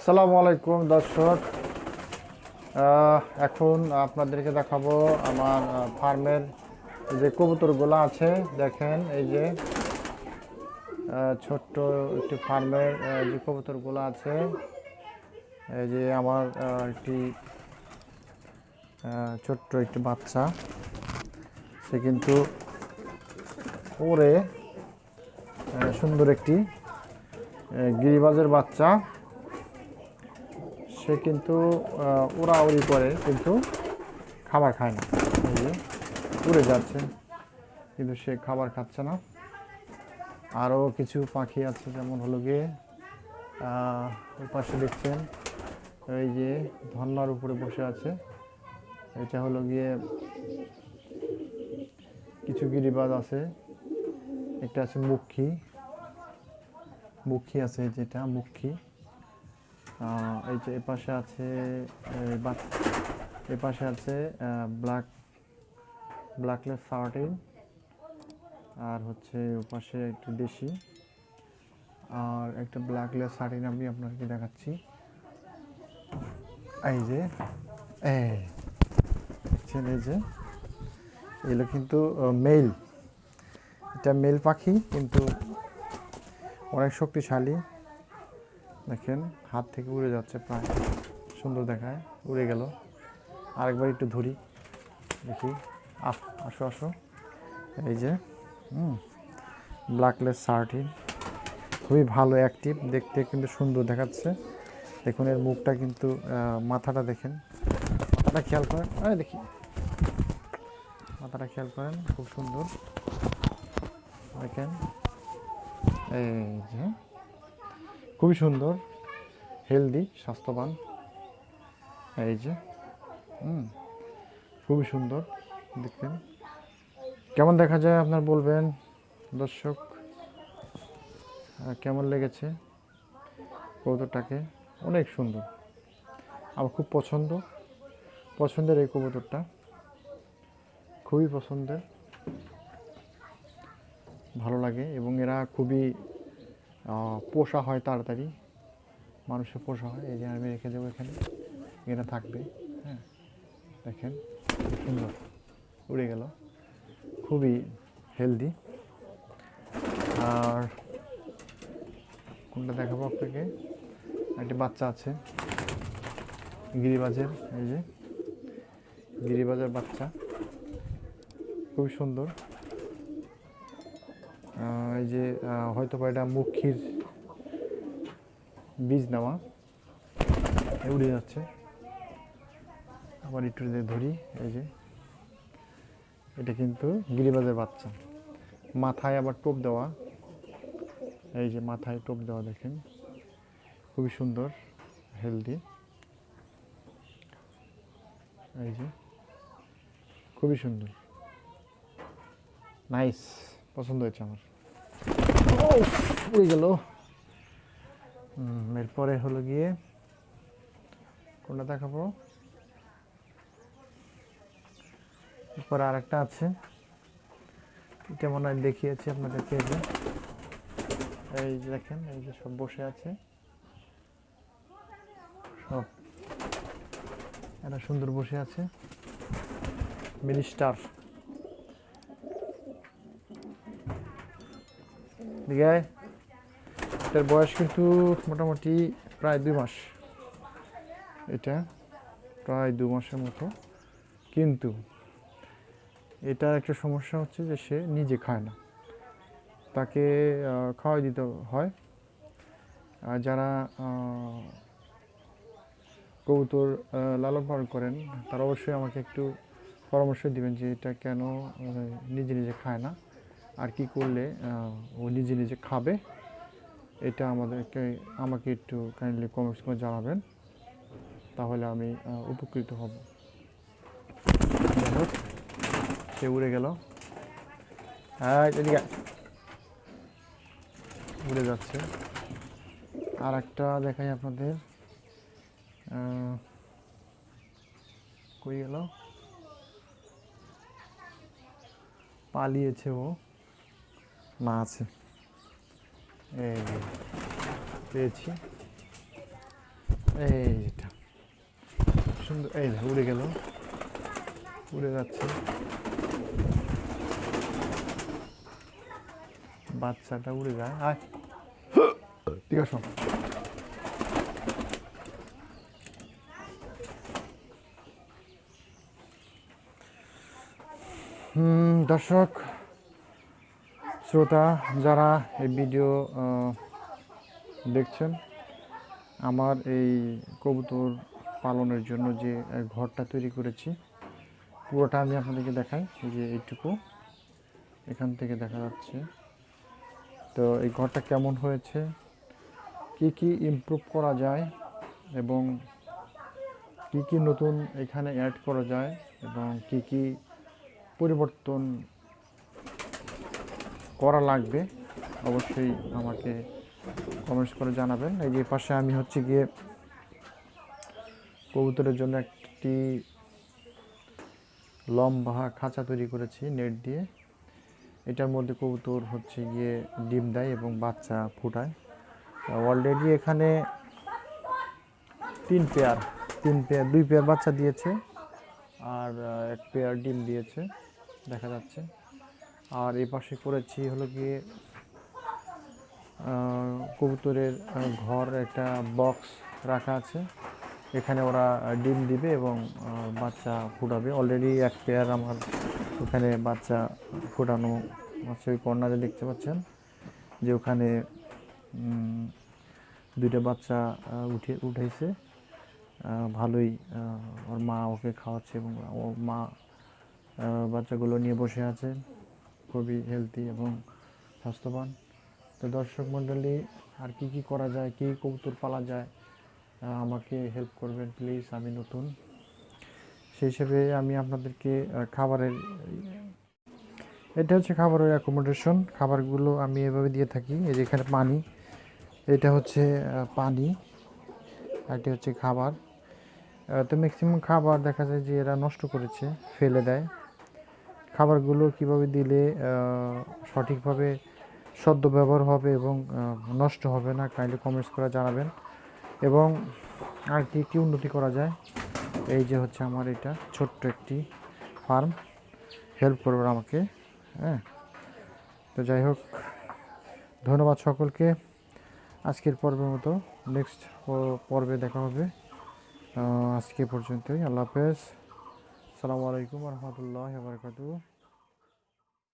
আসসালামু আলাইকুম দর্শক। এখন আপনাদেরকে দেখাবো আমার ফার্মের যে কবুতরগুলো আছে। দেখেন এই যে ছোট্ট একটি ফার্মের যে কবুতরগুলো আছে এই যে আমার একটি ছোট্ট একটি বাচ্চা। সে কিন্তু আহ, সুন্দর একটি গিরিবাজের বাচ্চা। সে কিন্তু আহ, উড়াউড়ি করে কিন্তু খাবার খায় না। উড়ে যাচ্ছে কিন্তু সে খাবার খাচ্ছে না। আরও কিছু পাখি আছে যেমন হলো গিয়ে পাশে দেখছেন এই যে ধন্নার উপরে বসে আছে। এটা হলো গিয়ে কিছু গিরিবাজ আছে একটা আছে মুখী মুখী আছে যেটা মুখী এই যে এপাশে আছে এপাশে আছে ব্ল্যাক ব্ল্যাকলেস সার্টিন আর হচ্ছে ওপাশে একটু দেশি, আর একটা ব্ল্যাকলেস সার্টিন আমি আপনাকে দেখাচ্ছি। এই যে, এই এই যে, এগুলো কিন্তু মেল এটা মেল পাখি, কিন্তু অনেক শক্তিশালী। দেখেন, হাত থেকে উড়ে যাচ্ছে প্রায়। সুন্দর দেখায়, উড়ে গেল। আরেকবার একটু ধরি। দেখি। আহ, আসো আসো। এই যে, হুম ব্ল্যাকলেস সার্টিন খুবই ভালো অ্যাক্টিভ দেখতে কিন্তু সুন্দর দেখাচ্ছে। দেখুন, এর মুখটা কিন্তু মাথাটা দেখেন। মাথাটা খেয়াল করেন। আরে দেখি। মাথাটা খেয়াল করেন, খুব সুন্দর। দেখেন। এই যে খুবই সুন্দর হেলদি স্বাস্থ্যবান। এই যে, হুম, খুবই সুন্দর দেখবেন কেমন দেখা যায় আপনার বলবেন, দর্শক? কেমন লেগেছে কবুতরটাকে? অনেক সুন্দর। আমার খুব পছন্দ, পছন্দের এই কবুতরটা। খুবই পছন্দের। ভালো লাগে এবং এরা খুবই পোষা হয় তাড়াতাড়ি। মানুষের পোষা হয়। এই যে আমি রেখে দেবো এখানে। এখানে থাকবে। হ্যাঁ দেখেন, সুন্দর। উড়ে গেল। খুবই হেলদি আর কোনটা দেখাবো আপনাকে? একটি বাচ্চা আছে। গিরিবাজের, এই যে। গিরিবাজের বাচ্চা। খুবই সুন্দর। এই যে হয়তো বা এটা মুখির বীজ নেওয়া। উড়ে যাচ্ছে। আবার একটু ধরি, এই যে, এটা কিন্তু গিরিবাজের বাচ্চা। মাথায় আবার টোপ দেওয়া। এই যে, মাথায় টোপ দেওয়া দেখেন। খুবই সুন্দর হেলদি এই যে, খুবই সুন্দর। নাইস পছন্দ হয়েছে আমার। উড়ে গেল। এরপরে হলো গিয়ে কোনটা দেখাবো? এরপরে আরেকটা আছে। এটা মনে হয় দেখিয়েছি আপনাদেরকে এই যে দেখেন, এই যে সব বসে আছে। সব। এরা সুন্দর বসে আছে। মিনিস্টার। দিঘায়। এটার বয়স কিন্তু মোটামুটি প্রায় দুই মাস। এটা প্রায় দু মাসের মতো। কিন্তু এটার একটা সমস্যা হচ্ছে যে সে নিজে খায় না। তাকে খাওয়াই দিতে হয়। আর যারা কবুতর লালন পালন করেন, তারা অবশ্যই আমাকে একটু পরামর্শ দিবেন যে এটা কেন নিজে নিজে খায় না। আর কি করলে ও নিজে নিজে খাবে, এটা আমাদেরকে, আমাকে একটু কাইন্ডলি কমেন্টস করে জানাবেন, তাহলে আমি উপকৃত হব। সে উড়ে গেল। হ্যাঁ। উড়ে যাচ্ছে। আর একটা দেখাই আপনাদের। গেল? পালিয়েছে ও। না আছে। এই পেয়েছি। এইটা সুন্দর, এই উড়ে গেল। উড়ে যাচ্ছে। বাচ্চাটা উড়ে যায়। আয়। ঠিক আছে। দর্শক শ্রোতা যারা এই ভিডিও দেখছেন, আমার এই কবুতর পালনের জন্য যে ঘরটা তৈরি করেছি, পুরোটা আমি আপনাদেরকে দেখাই, এই যে এইটুকু। এখান থেকে দেখা যাচ্ছে। তো এই ঘরটা কেমন হয়েছে, কি কি ইমপ্রুভ করা যায়, এবং কি কি নতুন এখানে অ্যাড করা যায়, এবং কি কি পরিবর্তন করা লাগবে, অবশ্যই আমাকে কমেন্টস করে জানাবেন। এই যে পাশে আমি হচ্ছে গিয়ে কবুতরের জন্য একটি লম্বা খাঁচা তৈরি করেছি নেট দিয়ে। এটার মধ্যে কবুতর হচ্ছে গিয়ে ডিম দেয় এবং বাচ্চা ফুটায়। অলরেডি এখানে তিন পেয়ার তিন পেয়ার দুই পেয়ার বাচ্চা দিয়েছে, আর এক পেয়ার ডিম দিয়েছে, দেখা যাচ্ছে। আর এই পাশে করেছি হলো গিয়ে কবুতরের ঘর একটা বক্স রাখা আছে। এখানে ওরা ডিম দিবে এবং বাচ্চা ফুটাবে। অলরেডি এক পেয়ার আমার ওখানে বাচ্চা ফোটানো আছে। ওই কর্নারে দেখতে পাচ্ছেন যে ওখানে দুইটা বাচ্চা উঠে উঠাইছে আহ, ভালোই ওর মা ওকে খাওয়াচ্ছে এবং ওর মা বাচ্চাগুলো নিয়ে বসে আছে। খুবই হেলদি এবং স্বাস্থ্যবান। তো দর্শক মণ্ডলী, আর কি কি করা যায়, কী কবুতর পালা যায় আমাকে হেল্প করবেন প্লিজ আমি নতুন। সেই হিসেবে আমি আপনাদেরকে খাবারের, এটা হচ্ছে খাবারের অ্যাকোমোডেশন খাবারগুলো আমি এভাবে দিয়ে থাকি, এই যে এখানে পানি, এটা হচ্ছে পানি এটা হচ্ছে খাবার। তো ম্যাক্সিমাম খাবার দেখা যায় যে এরা নষ্ট করেছে, ফেলে দেয়। খাবারগুলো কীভাবে দিলে সঠিকভাবে সদ্য ব্যবহার হবে এবং নষ্ট হবে না কাইন্ডলি কমেন্টস করে জানাবেন। এবং আর কি কি উন্নতি করা যায়, এই যে হচ্ছে আমার এটা ছোট্ট একটি ফার্ম, হেল্প করবে আমাকে হ্যাঁ। তো যাই হোক, ধন্যবাদ সকলকে। আজকের পর্বের মতো নেক্সট পর্বে দেখা হবে। আজকে পর্যন্তই, আল্লাহ হাফেজ। সালামু আলাইকুম রহমতুল্লাহ বারকাতু